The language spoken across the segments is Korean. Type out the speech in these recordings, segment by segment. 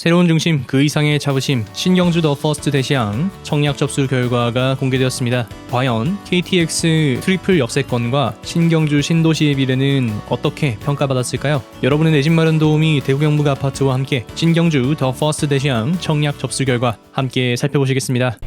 새로운 중심 그 이상의 자부심 신경주 더 퍼스트 대시양 청약 접수 결과가 공개되었습니다. 과연 KTX 트리플 역세권과 신경주 신도시의 미래는 어떻게 평가받았을까요? 여러분의 내 집 마련 도우미 대구경북 아파트와 함께 신경주 더 퍼스트 대시양 청약 접수 결과 함께 살펴보시겠습니다.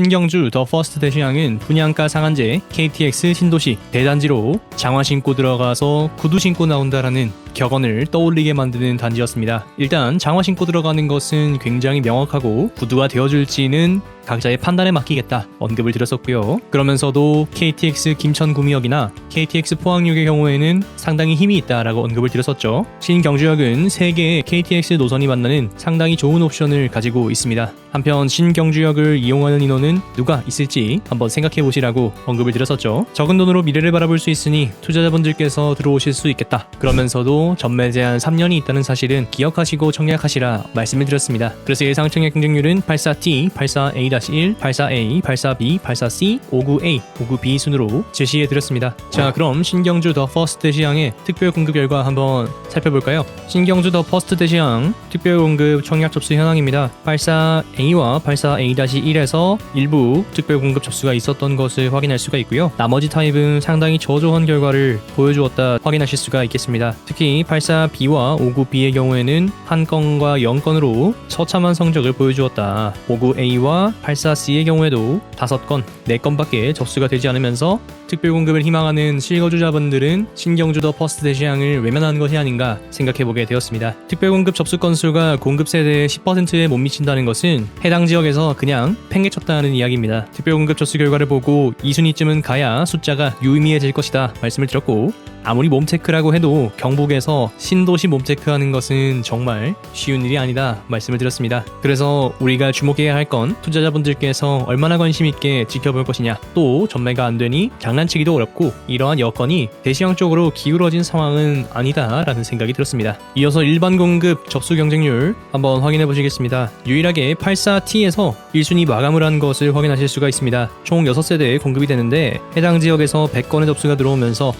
신경주 더 퍼스트 대시양은 분양가 상한제 KTX 신도시 대단지로 장화 신고 들어가서 구두 신고 나온다라는 격언을 떠올리게 만드는 단지였습니다. 일단 장화 신고 들어가는 것은 굉장히 명확하고 구두가 되어줄지는 각자의 판단에 맡기겠다 언급을 드렸었고요. 그러면서도 KTX 김천구미역이나 KTX 포항역의 경우에는 상당히 힘이 있다라고 언급을 드렸었죠. 신경주역은 세 개의 KTX 노선이 만나는 상당히 좋은 옵션을 가지고 있습니다. 한편 신경주역을 이용하는 인원은 누가 있을지 한번 생각해 보시라고 언급을 드렸었죠. 적은 돈으로 미래를 바라볼 수 있으니 투자자분들께서 들어오실 수 있겠다. 그러면서도 전매 제한 3년이 있다는 사실은 기억하시고 청약하시라 말씀을 드렸습니다. 그래서 예상 청약 경쟁률은 84T, 84A-1, 84A, 84B, 84C, 59A, 59B 순으로 제시해 드렸습니다. 자, 그럼 신경주 더 퍼스트 대시양의 특별 공급 결과 한번 살펴볼까요? 신경주 더 퍼스트 대시양 특별 공급 청약 접수 현황입니다. 84A와 84A-1에서 일부 특별 공급 접수가 있었던 것을 확인할 수가 있고요. 나머지 타입은 상당히 저조한 결과 를 보여주었다 확인하실 수가 있겠습니다. 특히 84B와 59B의 경우에는 한 건과 0건으로 처참한 성적을 보여주었다. 59A와 84C의 경우에도 5건, 4건밖에 접수가 되지 않으면서 특별 공급을 희망하는 실거주자분들은 신경주 더 퍼스트 대시양을 외면하는 것이 아닌가 생각해보게 되었습니다. 특별 공급 접수 건수가 공급 세대의 10%에 못 미친다는 것은 해당 지역에서 그냥 팽개쳤다는 이야기입니다. 특별 공급 접수 결과를 보고 2순위쯤은 가야 숫자가 유의미해질 것이다 말씀을 드렸고 아무리 몸체크라고 해도 경북에서 신도시 몸체크하는 것은 정말 쉬운 일이 아니다 말씀을 드렸습니다. 그래서 우리가 주목해야 할 건 투자자분들께서 얼마나 관심 있게 지켜볼 것이냐 또 전매가 안 되니 장난치기도 어렵고 이러한 여건이 대시형 쪽으로 기울어진 상황은 아니다라는 생각이 들었습니다. 이어서 일반 공급 접수 경쟁률 한번 확인해 보시겠습니다. 유일하게 84T에서 1순위 마감을 한 것을 확인하실 수가 있습니다. 총 6세대 공급이 되는데 해당 지역에서 100건의 접수가 들어오면서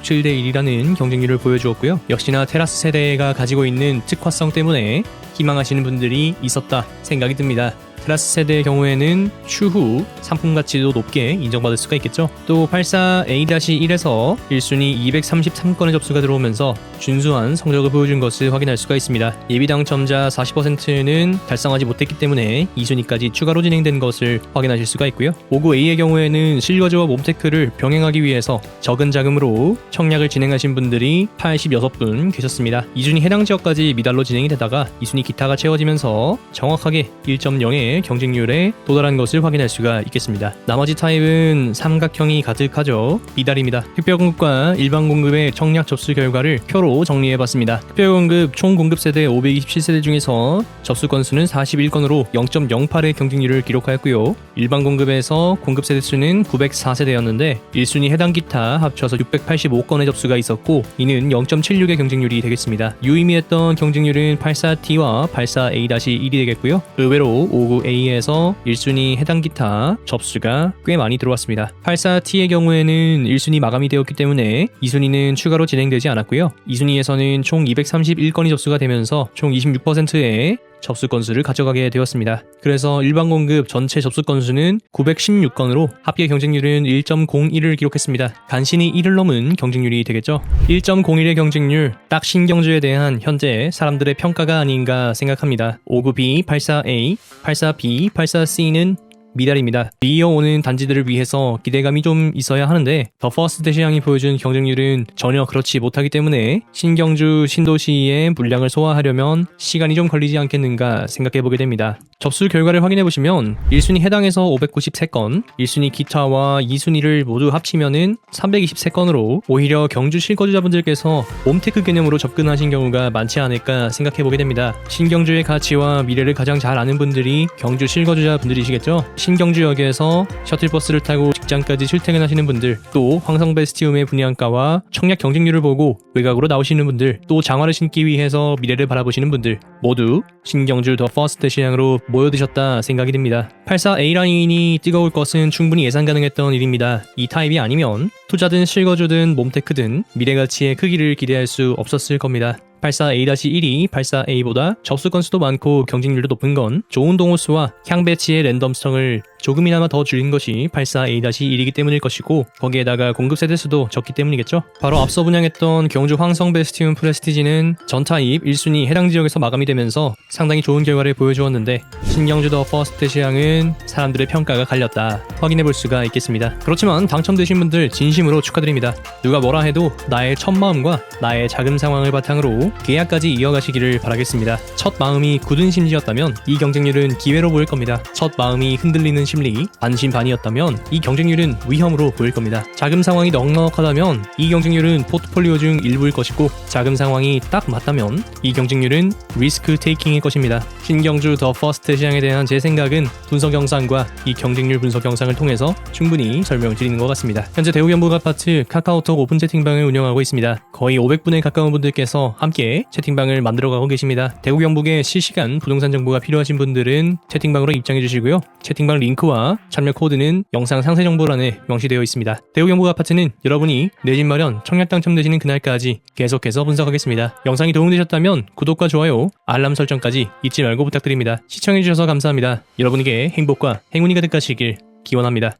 16.67대 1이라는 경쟁률을 보여주었고요. 역시나 테라스 세대가 가지고 있는 특화성 때문에 희망하시는 분들이 있었다 생각이 듭니다. 테라스 세대의 경우에는 추후 상품 가치도 높게 인정받을 수가 있겠죠. 또 84A-1에서 1순위 233건의 접수가 들어오면서 준수한 성적을 보여준 것을 확인할 수가 있습니다. 예비 당첨자 40%는 달성하지 못했기 때문에 2순위까지 추가로 진행된 것을 확인하실 수가 있고요. 59A의 경우에는 실거주와 몸테크를 병행하기 위해서 적은 자금으로 청약을 진행하신 분들이 86분 계셨습니다. 2순위 해당 지역까지 미달로 진행이 되다가 2순위 기타가 채워지면서 정확하게 1.0의 경쟁률에 도달한 것을 확인할 수가 있겠습니다. 나머지 타입은 삼각형이 가득하죠. 미달입니다. 특별 공급과 일반 공급의 청약 접수 결과를 표로 정리해봤습니다. 특별 공급 총 공급 세대 527세대 중에서 접수 건수는 41건으로 0.08의 경쟁률을 기록하였고요. 일반 공급에서 공급 세대 수는 904세대였는데 1순위 해당 기타 합쳐서 685건의 접수가 있었고 이는 0.76의 경쟁률이 되겠습니다. 유의미했던 경쟁률은 84T와 84A-1이 되겠고요. 의외로 59A에서 1순위 해당 기타 접수가 꽤 많이 들어왔습니다. 84T의 경우에는 1순위 마감이 되었기 때문에 2순위는 추가로 진행되지 않았고요. 2순위에서는 총 231건이 접수가 되면서 총 26%의 접수 건수를 가져가게 되었습니다. 그래서 일반 공급 전체 접수 건수는 916건으로 합계 경쟁률은 1.01을 기록했습니다. 간신히 1을 넘은 경쟁률이 되겠죠. 1.01의 경쟁률, 딱 신경주에 대한 현재 사람들의 평가가 아닌가 생각합니다. 59B, 84A, 84B, 84C는 미달입니다. 이어오는 단지들을 위해서 기대감이 좀 있어야 하는데 더 퍼스트 대시양이 보여준 경쟁률은 전혀 그렇지 못하기 때문에 신경주 신도시의 물량을 소화하려면 시간이 좀 걸리지 않겠는가 생각해보게 됩니다. 접수 결과를 확인해보시면 1순위 해당해서 593건, 1순위 기타와 2순위를 모두 합치면은 323건으로 오히려 경주 실거주자분들께서 홈테크 개념으로 접근하신 경우가 많지 않을까 생각해보게 됩니다. 신경주의 가치와 미래를 가장 잘 아는 분들이 경주 실거주자분들이시겠죠? 신경주역에서 셔틀버스를 타고 직장까지 출퇴근하시는 분들, 또 황성베스티움의 분양가와 청약 경쟁률을 보고 외곽으로 나오시는 분들, 또 장화를 신기 위해서 미래를 바라보시는 분들 모두 신경주 더 퍼스트 시장으로 모여드셨다 생각이 듭니다. 84A 라인이 뜨거울 것은 충분히 예상 가능했던 일입니다. 이 타입이 아니면 투자든 실거주든 몸테크든 미래 가치의 크기를 기대할 수 없었을 겁니다. 84A-1이 84A보다 접수 건수도 많고 경쟁률도 높은 건 좋은 동호수와 향배치의 랜덤성을 조금이나마 더 줄인 것이 84A-1이기 때문일 것이고 거기에다가 공급 세대 수도 적기 때문이겠죠. 바로 앞서 분양했던 경주 황성 베스티움 프레스티지는 전타 입 1순위 해당 지역에서 마감이 되면서 상당히 좋은 결과를 보여주었는데 신경주 더 퍼스트 시향은 사람들의 평가가 갈렸다 확인해 볼 수가 있겠습니다. 그렇지만 당첨되신 분들 진심으로 축하드립니다. 누가 뭐라 해도 나의 첫 마음과 나의 자금 상황을 바탕으로 계약까지 이어가시기를 바라겠습니다. 첫 마음이 굳은 심지였다면 이 경쟁률은 기회로 보일 겁니다. 첫 마음이 흔들리는 심리 반신반의였다면 이 경쟁률은 위험으로 보일 겁니다. 자금 상황이 넉넉하다면 이 경쟁률은 포트폴리오 중 일부일 것이고 자금 상황이 딱 맞다면 이 경쟁률은 리스크 테이킹일 것입니다. 신경주 더 퍼스트 시장에 대한 제 생각은 분석 영상과 이 경쟁률 분석 영상을 통해서 충분히 설명드리는 것 같습니다. 현재 대우경북 아파트 카카오톡 오픈 채팅방을 운영하고 있습니다. 거의 500분에 가까운 분들께서 함께 채팅방을 만들어가고 계십니다. 대우경북의 실시간 부동산 정보가 필요하신 분들은 채팅방으로 입장해 주시고요. 채팅방 링크와 참여 코드는 영상 상세 정보란에 명시되어 있습니다. 대우경북 아파트는 여러분이 내 집 마련 청약 당첨되시는 그날까지 계속해서 분석하겠습니다. 영상이 도움되셨다면 구독과 좋아요, 알람 설정까지 잊지 말고 부탁드립니다. 시청해주셔서 감사합니다. 여러분에게 행복과 행운이 가득하시길 기원합니다.